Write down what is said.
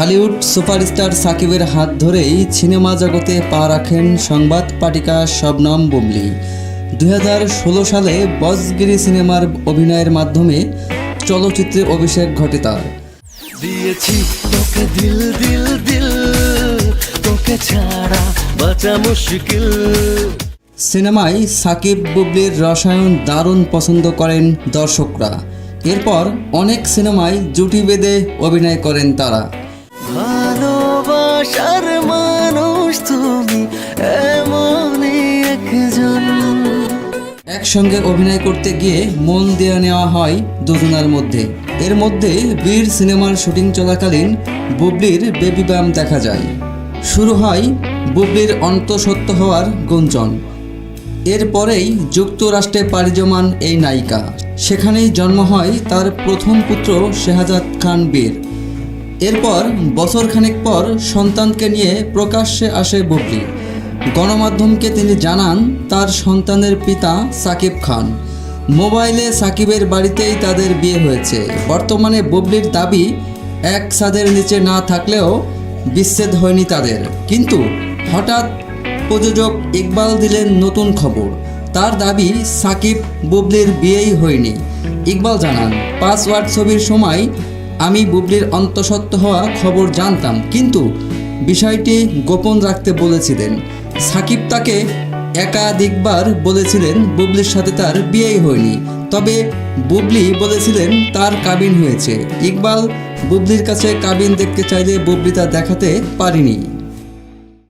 Dhallywood superstar সাকিবের হাত ধরেই সিনেমা জগতে পা রাখেন সংবাদ পাঠিকা শবনম বুবলি হাজার ষোলো সালে বজগিরি সিনেমার অভিনয়ের মাধ্যমে চলচ্চিত্রে অভিষেক ঘটে তার। দিয়েছি তোকে দিল দিল দিল তোকে ছাড়া বাঁচা মুশকিল। সিনেমায় সাকিব বুবলির রসায়ন দারুণ পছন্দ করেন দর্শকরা। এরপর অনেক সিনেমায় জুটি বেঁধে অভিনয় করেন তারা। ভালোবাসার মানুষ তুমি, এমনই একজন। একসঙ্গে অভিনয় করতে গিয়ে মন দিয়ে নেওয়া হয় দুজনার মধ্যে। এর মধ্যে বীর সিনেমার শুটিং চলাকালীন বুবলির বেবি ব্যাম দেখা যায়। শুরু হয় বুবলির অন্তঃসত্ত্ব হওয়ার গুঞ্জন। এরপরেই যুক্তরাষ্ট্রে পাড়ি জমান এই নায়িকা। সেখানেই জন্ম হয় তার প্রথম পুত্র শেহাজাদ খান বীর। এরপর বছরখানেক পর সন্তানকে নিয়ে প্রকাশ্যে আসে বুবলি গণমাধ্যমকে তিনি জানান, তার সন্তানের পিতা সাকিব খান। মোবাইলে সাকিবের বাড়িতেই তাদের বিয়ে হয়েছে। বর্তমানে বুবলির দাবি, এক ছাদের নিচে না থাকলেও বিচ্ছেদ হয়নি তাদের। কিন্তু হঠাৎ প্রযোজক ইকবাল দিলেন নতুন খবর। তার দাবি, সাকিব বুবলির বিয়েই হয়নি। ইকবাল জানান, পাসওয়ার্ড ছবির সময় আমি বুবলির অন্তঃসত্ত্ব হওয়া খবর জানতাম, কিন্তু বিষয়টি গোপন রাখতে বলেছিলেন। সাকিব তাকে একাধিকবার বলেছিলেন বুবলির সাথে তার বিয়েই হয়নি, তবে বুবলি বলেছিলেন তার কাবিন হয়েছে। ইকবাল বুবলির কাছে কাবিন দেখতে চাইলে বুবলি তা দেখাতে পারেনি।